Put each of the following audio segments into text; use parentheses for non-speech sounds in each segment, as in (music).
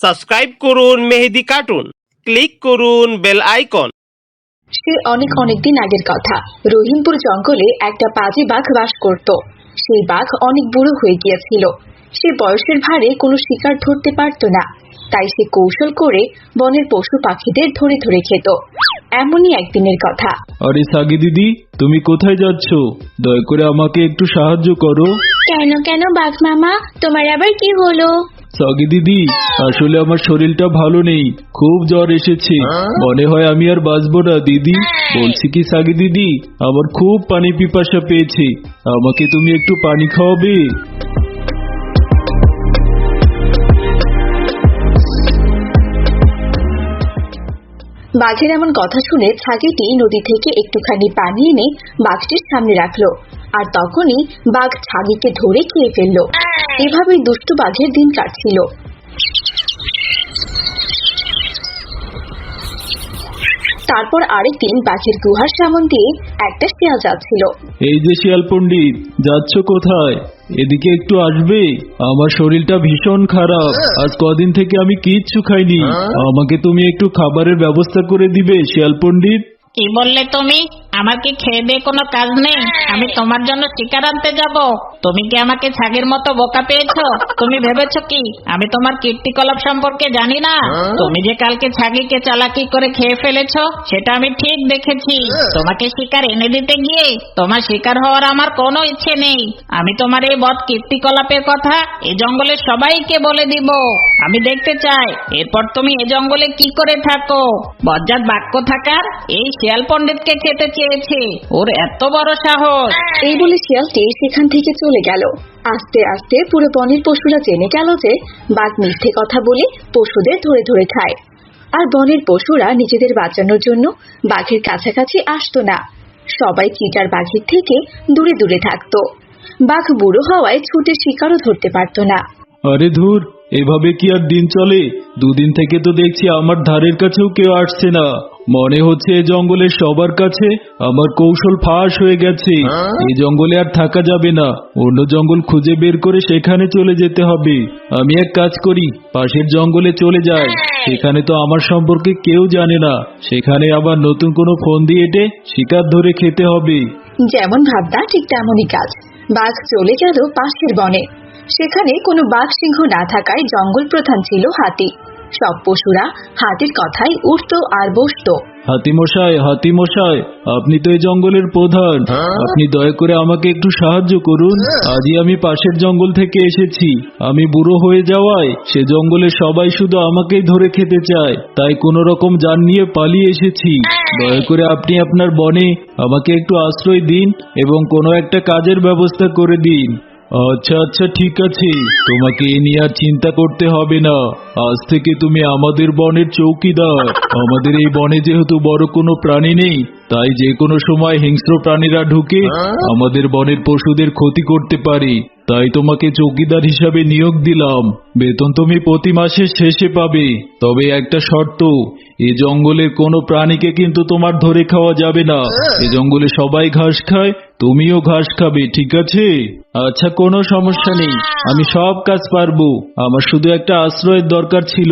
Subscribe করুন Mehedi cartoon. Click করুন bell icon. সে অনেক অনেক দিন আগের কথা। রহিমপুর জঙ্গলে একটা পাজি বাঘ বাস করত। সেই বাঘ অনেক বুড়ো হয়ে গিয়েছিল। সে বয়সের ভারে কোনো শিকার ধরতে পারত না। তাই সে কৌশল করে বনের পশু পাখিদের ধরে ধরে খেত। এমনই একদিনের কথা। আরে সাগি দিদি তুমি কোথায় যাচ্ছ? দয়া করে আমাকে একটু সাহায্য করো। কেন কেন বাঘ মামা তোমার আবার কি হলো? সাগি দিদি আসলে আমার শরীরটা ভালো নেই খুব জ্বর এসেছে। মনে হয় আমি আর বাঁচবো না দিদি। বলছি কি সাগি দিদি আমার খুব পানি পিপাসা পেয়েছে। আমাকে তুমি একটু পানি খাওয়াবে? বাঘের এমন কথা শুনে ছাগিটি নদী থেকে একটুখানি পানি এনে বাঘটির সামনে রাখল। আর তখনই বাঘ ছাগিকে ধরে খেয়ে ফেলল। এভাবেই দুষ্ট বাঘের দিন কাটছিল। তারপর আরেকদিন বাঘের গুহার সামন দিয়ে একটা শিয়াল যাচ্ছিল। এই যে শিয়াল পন্ডিত যাচ্ছ কোথায়? এদিকে একটু আসবে? আমার শরীরটা ভীষণ খারাপ। আজ কদিন থেকে আমি কিচ্ছু খাইনি। আমাকে তুমি একটু খাবারের ব্যবস্থা করে দিবে শিয়াল পন্ডিত কি বললে তুমি? আমার কি খেয়ে দিয়ে কোনো কাজ নেই? আমি তোমার জন্য শিকার আনতে যাব। তুমি কি আমাকে ছাগের মতো বোকা পেয়েছ? তুমি ভেবেছো কি? আমি তোমার কীর্তিকলাপ সম্পর্কে জানি না। তুমি যে কালকে ছাগিকে চালাকি করে খেয়ে ফেলেছো সেটা আমি ঠিক দেখেছি। তোমাকে শিকার এনে দিতে গিয়ে তোমার শিকার হওয়ার আমার কোনো ইচ্ছে নেই। আমি তোমার এই বদ কীর্তিকলাপের কথা এই জঙ্গলের সবাইকে বলে দিব। আমি দেখতে চাই এরপর তুমি এ জঙ্গলে কি করে থাকো? বজ্জাত বাক্য থাকার এই শিয়াল পণ্ডিতকে খেতে চেয়েছে ওর এত বড় সাহস। এই বলে শিয়ালটি সেখান থেকে চলে গেল। আস্তে আস্তে পুরো বনের পশুরা জেনে গেল যে বাঘ মিথ্যে কথা বলে পশুদের ধরে ধরে খায়। আর বনের পশুরা নিজেদের বাঁচানোর জন্য বাঘের কাছাকাছি আসতো না। সবাই চিটার বাঘের থেকে দূরে দূরে থাকতো। বাঘ বুড়ো হওয়ায় ছুটে শিকারও ধরতে পারতো না। আরে ধুর এভাবে কি আর দিন চলে? দুদিন থেকে তো দেখছি আমার ধারের কাছেও কেউ আসছে না। মনে হচ্ছে এই জঙ্গলের সবার কাছে আমার কৌশল ফাঁস হয়ে গেছে। এই জঙ্গলে আর থাকা যাবে না। অন্য জঙ্গল খুঁজে বের করে সেখানে চলে যেতে হবে। আমি এক কাজ করি পাশের জঙ্গলে চলে যাই। সেখানে তো আমার সম্পর্কে কেউ জানে না। সেখানে আবার নতুন কোনো ফোন দিয়ে এটে শিকার ধরে খেতে হবে। যেমন ভাবনা ঠিক তেমনই কাজ। বাঘ চলে গেল পাশের বনে। সেখানে কোনো বাঘ সিংহ না থাকায় জঙ্গল প্রধান ছিল হাতি। সব পশুরা হাতির কথাই উঠতো আর বসতো। হাতিমশাই হাতিমশাই আপনি তো এই জঙ্গলের প্রধান। আপনি দয়া করে আমাকে একটু সাহায্য করুন। আজই আমি পাশের জঙ্গল থেকে এসেছি। আমি বুড়ো হয়ে যাওয়ায় সে জঙ্গলে সবাই শুধু আমাকেই ধরে খেতে চায়। তাই কোনো রকম যান নিয়ে পালিয়ে এসেছি। দয়া করে আপনি আপনার বনে আমাকে একটু আশ্রয় দিন এবং কোনো একটা কাজের ব্যবস্থা করে দিন। আচ্ছা আচ্ছা ঠিক আছে। তোমাকে এ নিয়ে আর চিন্তা করতে হবে না। আজ থেকে তুমি আমাদের বনের চৌকিদার। আমাদের এই বনে যেহেতু বড় কোনো প্রাণী নেই তাই যে কোনো সময় হিংস্র প্রাণীরা ঢুকে আমাদের বনের পশুদের ক্ষতি করতে পারে। তাই তোমাকে চৌকিদার হিসাবে নিয়োগ দিলাম। বেতন তুমি প্রতি মাসের শেষে পাবে। তবে একটা শর্ত এ জঙ্গলের কোনো প্রাণীকে কিন্তু তোমার ধরে খাওয়া যাবে না। এ জঙ্গলে সবাই ঘাস খায় তুমিও ঘাস খাবে ঠিক আছে? আচ্ছা কোনো সমস্যা নেই। আমি সব কাজ পারব। আমার শুধু একটা আশ্রয়ের দরকার ছিল।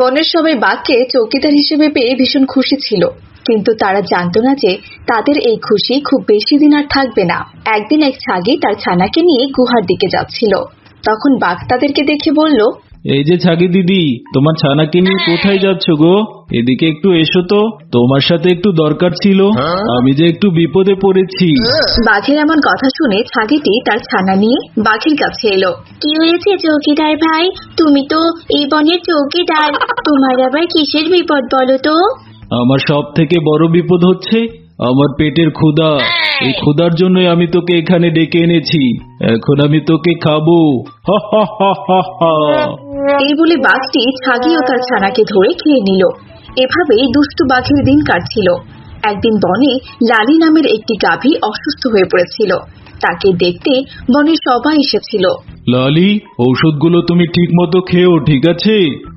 বনের সবাই বাঘকে চৌকিদার হিসেবে পেয়ে ভীষণ খুশি ছিল। কিন্তু তারা জানতো না যে তাদের এই খুশি খুব বেশি দিন আর থাকবে না। একদিন এক ছাগি তার ছানাকে নিয়ে গুহার দিকে যাচ্ছিল। তখন বাঘ তাদেরকে দেখে বলল এই যে ছাগি দিদি তোমার ছানাকে নিয়ে কোথায় যাচ্ছ গো? এদিকে একটু এসো তো তোমার সাথে একটু দরকার ছিল। আমি যে একটু বিপদে পড়েছি। বাঘের এমন কথা শুনে ছাগিটি তার ছানা নিয়ে বাঘের কাছে এলো। কি হয়েছে চৌকিদার ভাই? তুমি তো এই বনের চৌকিদার। তোমার আবার কিসের বিপদ বলো তো? আমার সব থেকে বড় বিপদ হচ্ছে আমার পেটের ক্ষুধা। এই ক্ষুধার জন্যই আমি তোকে এখানে ডেকে এনেছি। এখন আমি তোকে খাব। হা হা হা হা হা। এই বলে বাঘটি ছাগি ও তার ছানাকে ধরে খেয়ে নিল। এভাবেই দুষ্টু বাঘের দিন কাটছিল। একদিন বনে লালি নামের একটি গাভী অসুস্থ হয়ে পড়েছিল। তাকে দেখতে বনের সবাই এসেছিল। লালি ঔষধগুলো তুমি ঠিক মতো খেও ঠিক আছে?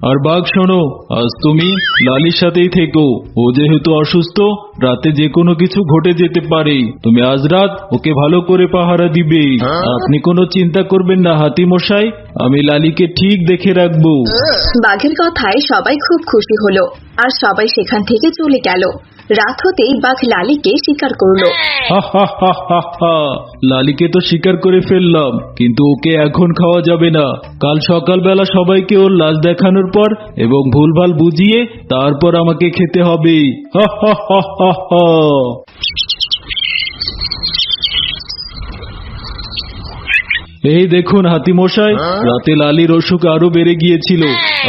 আর বাঘ শোনো আজ তুমি লালির সাথেই থেকো। ও যেহেতু অসুস্থ রাতে যে কোনো কিছু ঘটে যেতে পারে। তুমি আজ রাত ওকে ভালো করে পাহারা দিবে। আপনি কোনো চিন্তা করবেন না হাতি মশাই আমি লালিকে ঠিক দেখে রাখব। বাঘের কথায় সবাই খুব খুশি হলো আর সবাই সেখান থেকে চলে গেল। রাত হতেই বাঘ লালিকে শিকার করল। হা হা হা হা হা। লালিকে তো শিকার করে ফেললাম, কিন্তু ওকে এখন খাওয়া যাবে না। কাল সকালবেলা সবাইকে ওর লাশ দেখানোর পর এবং ভুলভাল বুঝিয়ে তারপর আমাকে খেতে হবে হা হা হা হা হা। এই দেখুন হাতিমশাই রাতে লালির অসুখ আরও বেড়ে গিয়েছিল।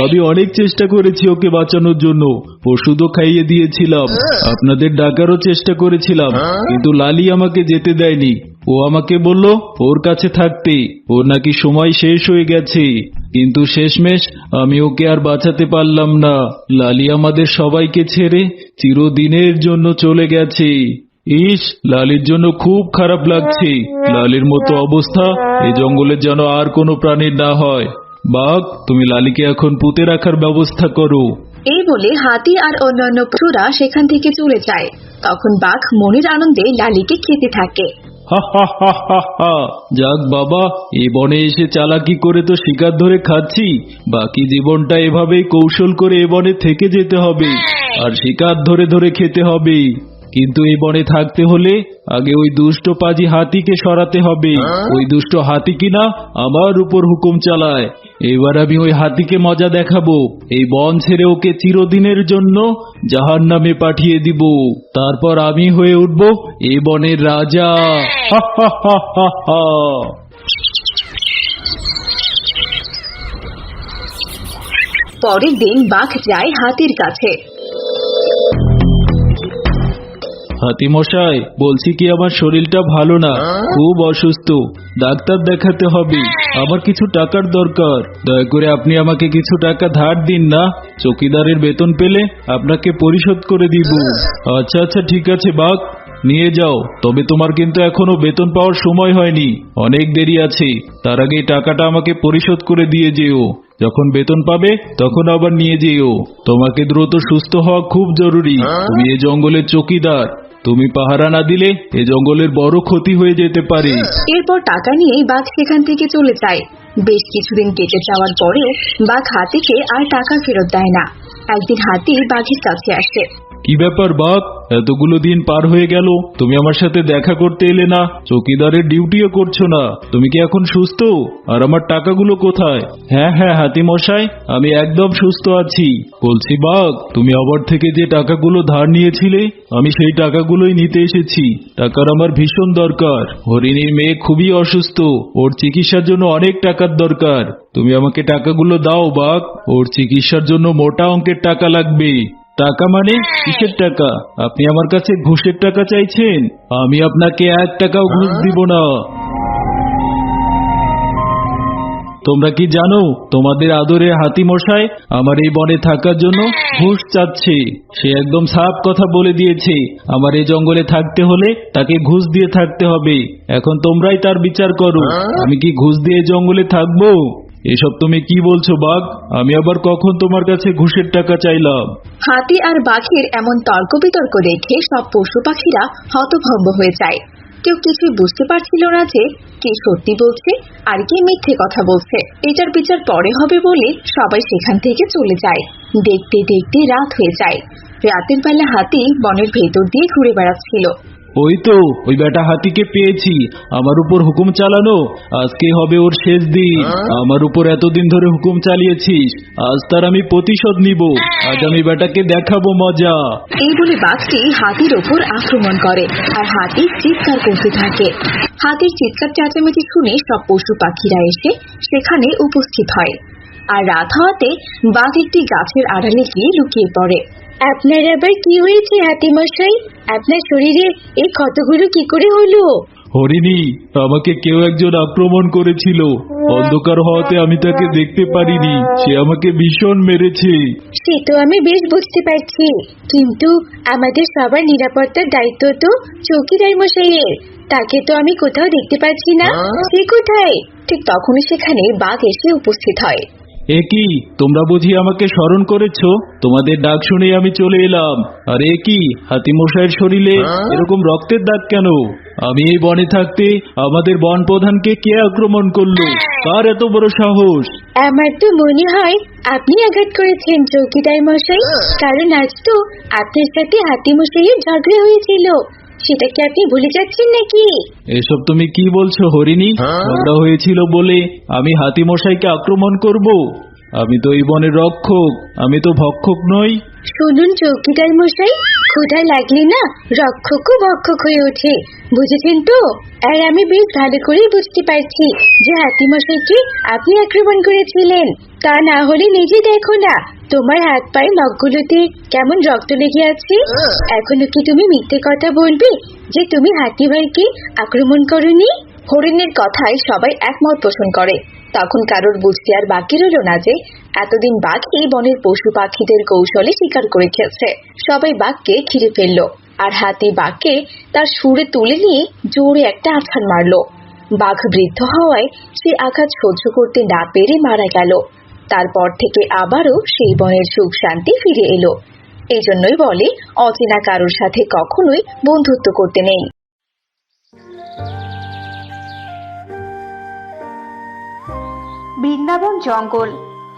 আমি অনেক চেষ্টা করেছি ওকে বাঁচানোর জন্য। ওষুধও খাইয়ে দিয়েছিলাম। আপনাদের ডাকারও চেষ্টা করেছিলাম কিন্তু লালি আমাকে যেতে দেয়নি। ও আমাকে বলল ওর কাছে থাকতে। ওর নাকি সময় শেষ হয়ে গেছে। কিন্তু শেষমেশ আমি ওকে আর বাঁচাতে পারলাম না। লালি আমাদের সবাইকে ছেড়ে চিরদিনের জন্য চলে গেছে। ইস লালির জন্য খুব খারাপ লাগছে। লালির মতো অবস্থা এই জঙ্গলের যেন আর কোনো প্রাণীর না হয়। বাঘ তুমি লালিকে এখন পুঁতে রাখার ব্যবস্থা করো। এই বলে হাতি আর অন্যান্য পশুরা সেখান থেকে চলে যায়। তখন বাঘ মনের আনন্দে লালিকে খেতে থাকে। হা হা হা হা হা। যাক বাবা এ বনে এসে চালাকি করে তো শিকার ধরে খাচ্ছি। বাকি জীবনটা এভাবেই কৌশল করে এ বনে থেকে যেতে হবে। আর শিকার ধরে ধরে খেতে হবে। কিন্তু এই বনে থাকতে হলে আগে ওই দুষ্ট পাজি হাতিকে সরাতে হবে। ওই দুষ্ট হাতি কিনা আমার উপর হুকুম চালায়। এবার আমি ওই হাতিকে মজা দেখাবো। এই বন ছেড়ে ওকে চিরদিনের জন্য জাহান নামে পাঠিয়ে দিব। তারপর আমি হয়ে উঠব এই বনের রাজা। হা হা হা হা হা। পরের দিন বাঘ যায় হাতির কাছে। হাতিমশাই বলছি কি আমার শরীরটা ভালো না? খুব অসুস্থ। ডাক্তার দেখাতে হবে। আমার কিছু টাকার দরকার। দয়া করে আপনি আমাকে কিছু টাকা ধার দিন না। চকিদারের বেতন পেলে আপনাকে পরিশোধ করে দিব। আচ্ছা আচ্ছা ঠিক আছে বাঘ। নিয়ে যাও। তবে তোমার কিন্তু এখনও বেতন পাওয়ার সময় হয়নি। অনেক দেরি আছে। তার আগে টাকাটা আমাকে পরিশোধ করে দিয়ে যেও। যখন বেতন পাবে তখন আবার নিয়ে যেও। তোমাকে দ্রুত সুস্থ হওয়া খুব জরুরি। তুমি এই জঙ্গলের চকিদার। তুমি পাহারা না দিলে এ জঙ্গলের বড় ক্ষতি হয়ে যেতে পারে। এরপর টাকা নিয়ে বাঘ সেখান থেকে চলে যায়। বেশ কিছুদিন কেটে যাওয়ার পরে বাঘ হাতিকে আর টাকা ফেরত দেয় না। একদিন হাতি বাঘের কাছে আসে। কি ব্যাপার বাপ এতগুলো দিন পার হয়ে গেল। তুমি আমার সাথে দেখা করতে এলে না। চকিদারের ডিউটিও করছ না। তুমি কি এখন সুস্থ? আর আমার টাকাগুলো কোথায়? হ্যাঁ হ্যাঁ হাতি মশাই আমি একদম সুস্থ আছি। বলছি, বাঘ, তুমি আবার থেকে যে টাকাগুলো ধার নিয়েছিলে, আমি সেই টাকাগুলোই নিতে এসেছি। টাকার আমার ভীষণ দরকার। হরিণীর মেয়ে খুবই অসুস্থ। ওর চিকিৎসার জন্য অনেক টাকার দরকার। তুমি আমাকে টাকাগুলো দাও, বাঘ। ওর চিকিৎসার জন্য মোটা অঙ্কের টাকা লাগবে। টাকা মানে কিসের টাকা? আপনি আমার কাছে ঘুষের টাকা চাইছেন আমি আপনাকে এক টাকাও ঘুষ দিব না। তোমরা কি জানো তোমাদের আদরে হাতি মশাই আমার এই বনে থাকার জন্য ঘুষ চাচ্ছে। সে একদম সাফ কথা বলে দিয়েছে আমার এই জঙ্গলে থাকতে হলে তাকে ঘুষ দিয়ে থাকতে হবে। এখন তোমরাই তার বিচার করো। আমি কি ঘুষ দিয়ে জঙ্গলে থাকব? এসব তুমি কি বলছো, বাঘ? আমি আবার কখন তোমার কাছে ঘুষের টাকা চাইলাম? হাতি আর বাঘের এমন তর্ক বিতর্ক দেখে সব পশু পাখিরা হতভম্ব হয়ে যায়। কেউ কিছুই বুঝতে পারছিল না যে কে সত্যি বলছে আর কে মিথ্যে কথা বলছে। এটার বিচার পরে হবে বলে সবাই সেখান থেকে চলে যায়। দেখতে দেখতে রাত হয়ে যায়। রাতের বেলা হাতি বনের ভেতর দিয়ে ঘুরে বেড়াচ্ছিল। ওই তো ওই বেটা হাতিকে পেয়েছি। আমার উপর হুকুম চালানো আজকে হবে ওর শেষ দিন। আমার উপর এতদিন ধরে হুকুম চালিয়েছিস আজ তার আমি প্রতিশোধ নিব। আজ আমি বেটাকে দেখাবো মজা। এই বলে বাঘটি হাতির ওপর আক্রমণ করে আর হাতি চিৎকার করতে থাকে। হাতির চিৎকার চেঁচামেচি শুনে সব পশু পাখিরা এসে সেখানে উপস্থিত হয়। আর রাত হওয়াতে বাঘ একটি গাছের আড়ালে গিয়ে লুকিয়ে পড়ে। আপনার আবার কি হয়েছে হাতিমশাই আপনার শরীরে এই ক্ষতগুলো কি করে হলো? হরিণী আমাকে কেউ একজন আক্রমণ করেছিল। অন্ধকার হওয়াতে আমি তাকে দেখতে পারিনি। সে আমাকে ভীষণ মেরেছে। সে তো আমি বেশ বুঝতে পারছি। কিন্তু আমাদের সবার নিরাপত্তার দায়িত্ব তো চৌকিদার মশাইয়ের। তাকে তো আমি কোথাও দেখতে পাচ্ছি না। সে কোথায়? ঠিক তখনই সেখানে বাঘ এসে উপস্থিত হয়। এ কি? তোমরা বুঝি আমাকে স্মরণ করেছ? তোমাদের ডাক শুনে আমি চলে এলাম। আর এ কি? হাতিমশাইয়ের শরীরে এরকম রক্তের দাগ কেন? আমি এই বনে থাকতে আমাদের বন প্রধানকে কে আক্রমণ করল? কার এত বড় সাহস? আমার তো মনে হয় আপনি আঘাত করেছেন চৌকিদার মশাই। কারণ আজ তো আপনার সাথে হাতি মশাইয়ের ঝগড়া হয়েছিল। সেটা কি আপনি ভুলে যাচ্ছেন নাকি? এসব তুমি কি বলছো হরিণী? ঝগড়া হয়েছিল বলে আমি হাতিমশাইকে আক্রমণ করব। আমি তো এই বনের রক্ষক, আমি তো ভক্ষক নই। শুনুন চৌকিদার মশাই ক্ষুধা লাগলে না রক্ষকও ভক্ষক হয়ে ওঠে, বুঝেছেন তো? আর আমি বেশ ভালো করেই বুঝতে পারছি যে হাতি মশাইকে আপনি আক্রমণ করেছিলেন। তা না হলে নিজে দেখো না, তোমার হাত পায়ে নখগুলোতে কেমন রক্ত লেগে আছে। এখনও কি তুমি মিথ্যে কথা বলবে যে তুমি হাতি ভাইকে আক্রমণ করনি? হরিণের কথায় সবাই একমত পোষণ করে। তখন কারোর বুঝতে আর বাকি রইল না যে, এতদিন বাঘ এই বনের পশু পাখিদের কৌশলে শিকার করে খেয়েছে। সবাই বাঘকে ঘিরে ফেলল, আর হাতি বাঘকে তার সুরে তুলে নিয়ে জোরে একটা আছাড় মারলো। বাঘ বৃদ্ধ হওয়ায় সে আঘাত সহ্য করতে না পেরে মারা গেল। তারপর থেকে আবারও সেই বনের সুখ শান্তি ফিরে এলো। এই জন্যই বলে, অচেনা কারোর সাথে কখনোই বন্ধুত্ব করতে নেই। বৃন্দাবন জঙ্গল।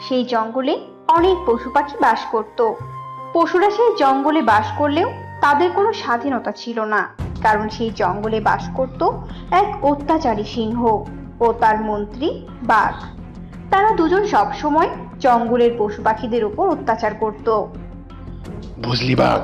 সেই জঙ্গলে অনেক পশু পাখি বাস করত। পশুরা সেই জঙ্গলে বাস করলেও তাদের কোনো স্বাধীনতা ছিল না, কারণ সেই জঙ্গলে বাস করত এক অত্যাচারী সিংহ ও তার মন্ত্রী বাঘ। তারা দুজন সবসময় জঙ্গলের পশু পাখিদের উপর অত্যাচার করত। বুঝলি বাঘ,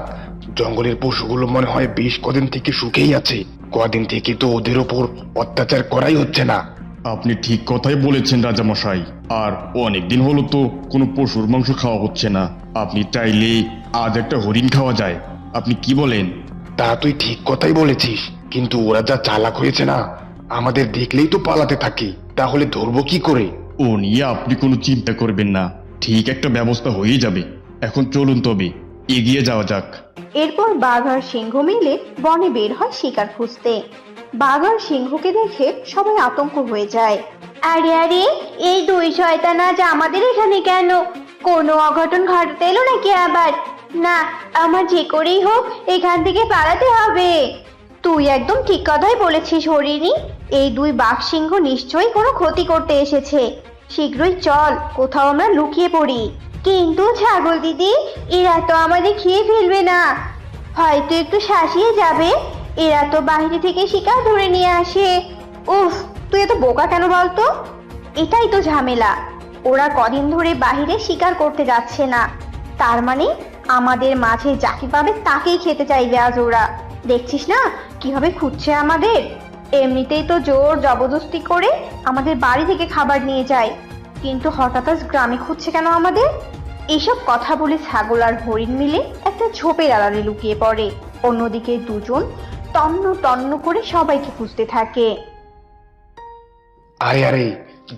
জঙ্গলের পশুগুলো মনে হয় বেশ কদিন থেকে সুখেই আছে, কদিন থেকে তো ওদের ওপর অত্যাচার করাই হচ্ছে না। আপনি ঠিক কথাই বলেছেন রাজামশাই। আর অনেকদিন হলো তো কোনো পশুর মাংস খাওয়া হচ্ছে না। আপনি চাইলে আজ একটা হরিণ খাওয়া যায়। আপনি কি বলেন? তা তুই ঠিক কথাই বলেছিস কিন্তু ওরা যা চালাক হয়েছে না আমাদের দেখলেই তো পালাতে থাকে। তাহলে ধরবো কি করে? ও নিয়ে আপনি কোনো চিন্তা করবেন না। ঠিক একটা ব্যবস্থা হয়ে যাবে। এখন চলুন তবে এগিয়ে যাওয়া যাক। এরপর বাঘ আর সিংহ মিলে বনে বের হয় শিকার খুঁজতে। বাঘ আর সিংহকে দেখে সবাই আতঙ্ক হয়ে যায়। আরে আরে, এই দুই শয়তান আজ আমাদের এখানে কেন? কোনো অঘটন ঘটাতে এলো নাকি আবার? না, আমার যে করেই হোক, এখান থেকে পালাতে হবে। তুই একদম ঠিক কথাই বলেছিস, হরিণী। এই দুই বাঘ সিংহ নিশ্চয়ই কোনো ক্ষতি করতে এসেছে। শীঘ্রই চল, কোথাও আমরা লুকিয়ে পড়ি। কিন্তু ছাগল দিদি, এরা তো আমাদের খেয়ে ফেলবে না। হয়তো একটু শাসিয়ে যাবে। এরা তো বাইরে থেকে শিকার ধরে নিয়ে আসে। উফ, তুই এত বোকা কেন বলতো? এটাই তো ঝামেলা। ওরা কদিন ধরে বাইরে শিকার করতে যাচ্ছে না। তার মানে আমাদের মাঝে যাকে পাবে তাকেই খেতে চাইবে আজ ওরা। দেখছিস না কীভাবে খুঁজছে আমাদের? এমনিতেই তো জোর জবরদস্তি করে আমাদের বাড়ি থেকে খাবার নিয়ে যায়। কিন্তু হঠাৎ আজ গ্রামে খুঁজছে কেন আমাদের? এসব কথা বলে ছাগল আর হরিণ মিলে একটা ঝোপের আড়ালে লুকিয়ে পড়ে। অন্যদিকে দুজন তন্ন তন্ন করে সবাইকে খুঁজতে থাকে। আরে আরে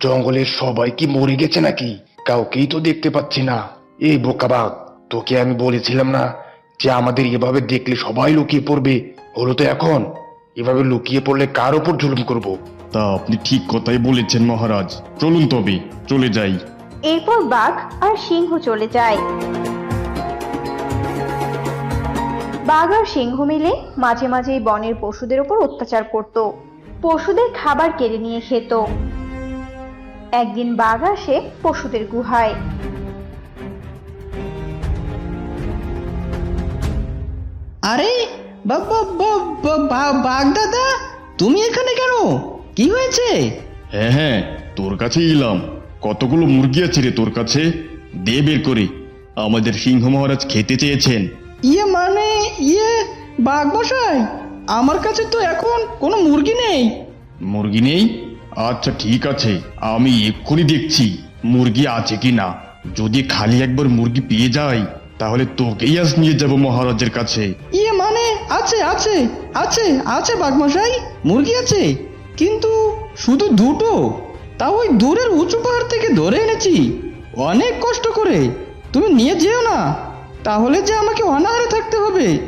জঙ্গলের সবাই কি মরে গেছে নাকি? কাউকেই তো দেখতে পাচ্ছি না। এই বোকা বাঘ তোকে আমি বলেছিলাম না যে আমাদের এভাবে দেখলে সবাই লুকিয়ে পড়বে? হলো তো এখন। এভাবে লুকিয়ে পড়লে কার ওপর জুলুম করব। তা আপনি ঠিক কথাই বলেছেন মহারাজ। চলুন তবে চলে যাই। এরপর বাঘ আর সিংহ চলে যায়। বাঘ আর সিংহ মিলে মাঝে মাঝে বনের পশুদের উপর অত্যাচার করত। পশুদের খাবার কেড়ে নিয়ে খেত। একদিন বাঘ আসে পশুদের গুহায়। আরে বাবা বাঘ দাদা তুমি এখানে কেন? কি হয়েছে? হ্যাঁ হ্যাঁ তোর কাছে এলাম। কতগুলো মুরগি আছে রে তোর কাছে? দে বের করে। আমাদের সিংহ মহারাজ খেতে চেয়েছেন। ইয়ে মানে ইয়ে বাঘ মশাই আমার কাছে তো এখন কোনো মুরগি নেই। মুরগি নেই? আচ্ছা ঠিক আছে আমি এক্ষুনি দেখছি মুরগি আছে কি না যদি খালি একবার মুরগি পেয়ে যাই তাহলে তোকেই আজ নিয়ে যাব মহারাজের কাছে। ইয়ে মানে আছে আছে আছে আছে বাঘমশাই মুরগি আছে। কিন্তু শুধু দুটো তা ওই দূরের উঁচু পাহাড় থেকে ধরে এনেছি। অনেক কষ্ট করে। তুমি নিয়ে যেও না। তাহলে যে আমাকে অনাহারে থাকতে হবে।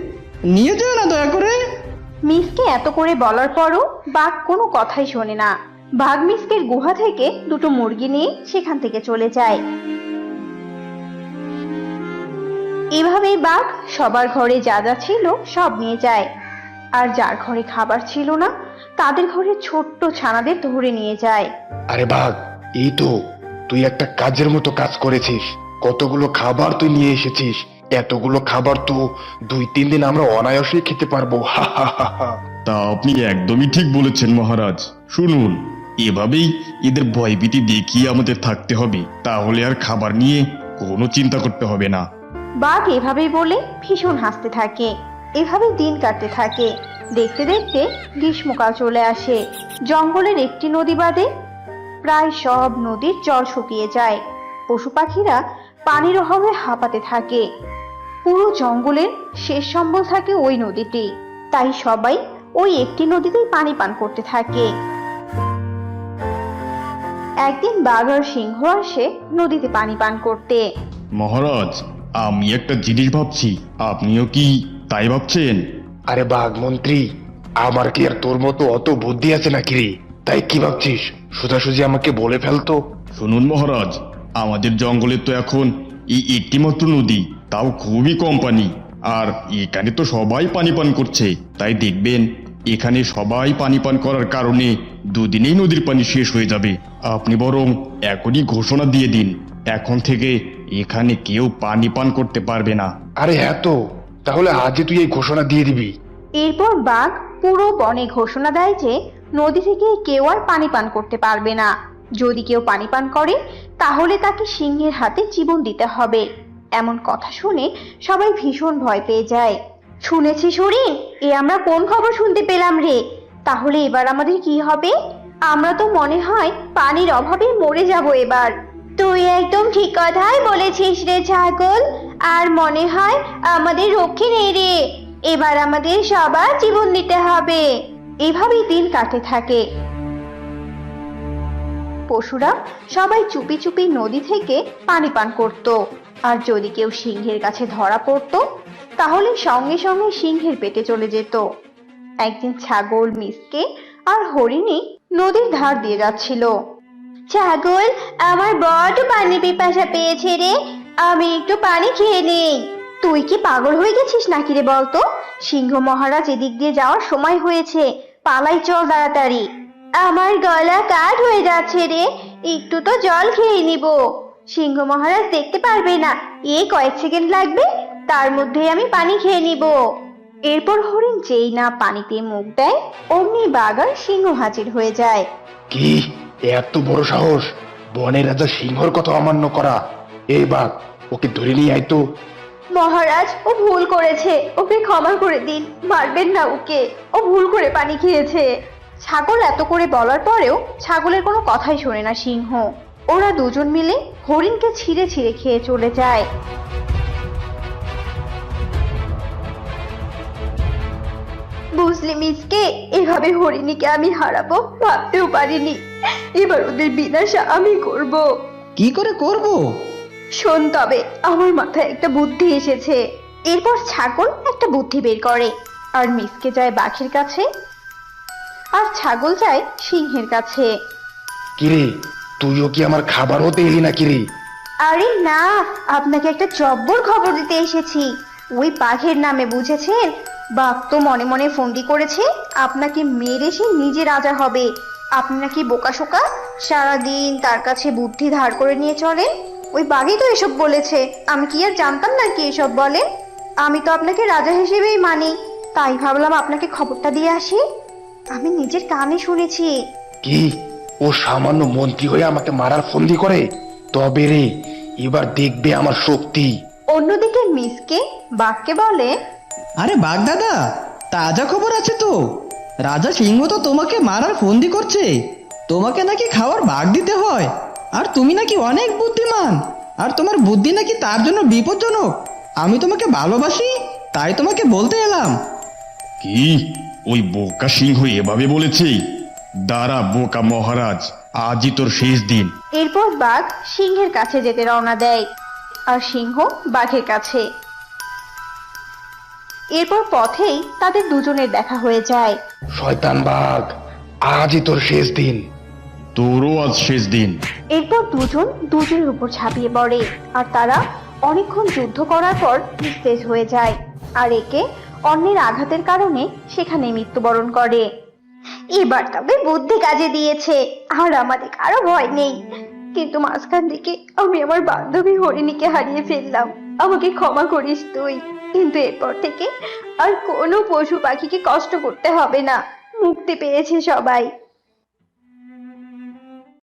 নিয়ে যেও না দয়া করে। মিসকে এত করে বলার পরও বাঘ কোনো কথাই শোনে না। বাঘ মিসকের গুহা থেকে দুটো মুরগি নিয়ে সেখান থেকে চলে যায়। এভাবেই বাঘ সবার ঘরে যা যা ছিল সব নিয়ে যায়। আর যার ঘরে খাবার ছিল না তাদের ঘরে ছোট্ট ছানাদের ধরে নিয়ে যায়। আরে বাঘ এই তো তুই একটা কাজের মতো কাজ করেছিস। কতগুলো খাবার তুই নিয়ে এসেছিস। এতগুলো খাবার তো দুই তিন দিন আমরা অনায়াসেই খেতে পারব। (laughs) হা হা হা হা। তা আপনি একদমই ঠিক বলেছেন মহারাজ। শুনুন এভাবেই এদের ভয়ভীতি দেখিয়ে আমাদের থাকতে হবে। তাহলে আর খাবার নিয়ে কোনো চিন্তা করতে হবে না। বাঘ এভাবেই বলে ভীষণ হাসতে থাকে। এভাবে দিন কাটতে থাকে। দেখতে দেখতে গ্রীষ্মকাল চলে আসে। জঙ্গলের একটি নদী বাদে প্রায় সব নদীর জল শুকিয়ে যায়। পশু পাখিরা পানির অভাবে হাঁপাতে থাকে। পুরো জঙ্গলের শেষ সম্বল থাকে ওই নদীটি তাই সবাই ওই একটি নদীতেই পানি পান করতে থাকে। একদিন বাঘ আর সিংহ আসে নদীতে পানি পান করতে। মহারাজ আমি একটা জিনিস ভাবছি। আপনিও কি তাই ভাবছেন? আরে বাঘ মন্ত্রী আমার কি আর তোর মতো অত বুদ্ধি আছে নাকি রে? তাই কি ভাবছিস? সোজাসুজি আমাকে বলে ফেলতো শুনুন মহারাজ আমাদের জঙ্গলে তো এখন এই একটি মাত্র নদী। তাও খুবই কম পানি। আর এখানে তো সবাই পানি পান করছে তাই দেখবেন এখানে সবাই পানি পান করার কারণে দুদিনেই নদীর পানি শেষ হয়ে যাবে। আপনি বরং এখনই ঘোষণা দিয়ে দিন এখন থেকে এখানে কেউ পানি পান করতে পারবে না। আরে হ্যাঁ তো তাহলে আজই তুই এই ঘোষণা দিয়ে দিবি। এরপর বাঘ পুরো বনে ঘোষণা দেয় যে নদী থেকে কেউ আর পানি পান করতে পারবে না। যদি কেউ পানি পান করে তাহলে তাকে সিংহের হাতে জীবন দিতে হবে। এমন কথা শুনে সবাই ভীষণ ভয় পেয়ে যায়। শুনেছি শরীর, এ আমরা কোন খবর শুনতে পেলাম রে? তাহলে এবার আমাদের কি হবে? আমরা তো মনে হয় পানির অভাবে মরে যাব এবার। তুই একদম ঠিক কথাই বলেছিস রে ছাগল, আর মনে হয় আমাদের রক্ষে নেই রে। এবার আমাদের সবার জীবন দিতে হবে। এভাবেই দিন কাটে থাকে। পশুরা সবাই চুপি চুপি নদী থেকে পানি পান করত। আর যদি কেউ সিংহের কাছে ধরা পড়তো, তাহলে সঙ্গে সঙ্গে সিংহের পেটে চলে যেত। একদিন ছাগল, মিসকে আর হরিণী নদীর ধার দিয়ে যাচ্ছিল। ছাগল, আমার বড় পানি পিপাসা পেয়েছে রে, আমি একটু পানি খেয়ে নেই। তুই কি পাগল হয়ে গেছিস নাকি রে বলতো? সিংহ মহারাজ এদিক দিয়ে যাওয়ার সময় হয়েছে, পালাই চল তাড়াতাড়ি। আমার গলা কাঠ হয়ে যাচ্ছে রে, একটু তো জল খেয়ে নিব। সিংহ মহারাজ দেখতে পারবে না। এই কয়েক সেকেন্ড লাগবে তার মধ্যে আমি পানি খেয়ে নিব। এরপর হরিণ যেই না পানিতে মুখ দেয় অমনি বাগার সিংহ হাজির হয়ে যায়। কি? এত বড় সাহস? বনের রাজা সিংহর কথা অমান্য করা। এই বাঘ ওকে ধরে নিয়ে আয় তো। মহারাজ ও ভুল করেছে। ওকে ক্ষমা করে দিন। মারবেন না ওকে। ও ভুল করে পানি খেয়েছে। ছাগল এত করে বলার পরেও ছাগলের কোনো কথাই শোনে না সিংহ। ওরা দুজন মিলে হরিণকে ছিঁড়ে ছিঁড়ে খেয়ে চলে যায়। বুঝলি মিসকে এভাবে হরিণীকে আমি হারাবো ভাবতেও পারিনি। এবার ওদের বিনাশা আমি করব। কি করে করব? শোন তবে আমার মাথায় একটা বুদ্ধি এসেছে। এরপর ছাগল একটা বুদ্ধি বের করে। আর মিসকে যায় বাঘের কাছে আর ছাগল যায় সিংহের কাছে। কিরে তুইও কি আমার খাবার হতে এলি না কিরে আরে না আপনাকে একটা জব্বর খবর দিতে এসেছি। ওই বাঘের নামে বুঝেছেন? বাঘ তো মনে মনে ফন্দি করেছে আপনাকে মেরে সে নিজে রাজা হবে। আপনি নাকি বোকাশোকা সারাদিন তার কাছে বুদ্ধি ধার করে নিয়ে চলেন। ওই বাঘই তো এসব বলেছে আমি কি আর জানতাম না কি এসব বলে? আমি তো আপনাকে রাজা হিসেবেই মানি তাই ভাবলাম আপনাকে খবরটা দিয়ে আসি। আমি নিজের কানে শুনেছি। কি? ও সামান্য মন্ত্রী হয়ে আমাকে মারার ফন্দি করে? তবে রে এবার দেখবে আমার শক্তি। অন্যদিকে মিসকে বাঘকে বলে আরে বাঘ দাদা তাজা খবর আছে তো। রাজা সিংহ তো তোমাকে মারার ফন্দি করছে। তোমাকে নাকি খাওয়ার ভাগ দিতে হয়। আর তুমি নাকি অনেক বুদ্ধিমান। আর তোমার বুদ্ধি নাকি তার জন্য বিপজ্জনক। আমি তোমাকে ভালোবাসি তাই তোমাকে বলতে এলাম। কি? ওই বোকা সিংহ এভাবে বলেছে? দাঁড়া বোকা মহারাজ আজই তোর শেষ দিন। এরপর বাঘ সিংহের কাছে যেতে রওনা দেয় আর সিংহ বাঘের কাছে। এরপর পথেই তাদের দুজনের দেখা হয়ে যায়। শয়তান বাঘ আজই তোর শেষ দিন। তোরও আজ শেষ দিন। এরপর দুজন দুজনের উপর ঝাঁপিয়ে পড়ে আর তারা অনেকক্ষণ যুদ্ধ করার পর নিস্তেজ হয়ে যায় আর একে অন্যের আঘাতের কারণে সেখানে মৃত্যুবরণ করে। এবার তবে বুদ্ধি কাজে দিয়েছে, আর আমাদের কারও ভয় নেই। কিন্তু মাঝখান থেকে আমি আমার বান্ধবী হরিণীকে হারিয়ে ফেললাম। আমাকে ক্ষমা করিস তুই, কিন্তু এরপর থেকে আর কোনো পশু পাখিকে কষ্ট করতে হবে না। মুক্তি পেয়েছে সবাই।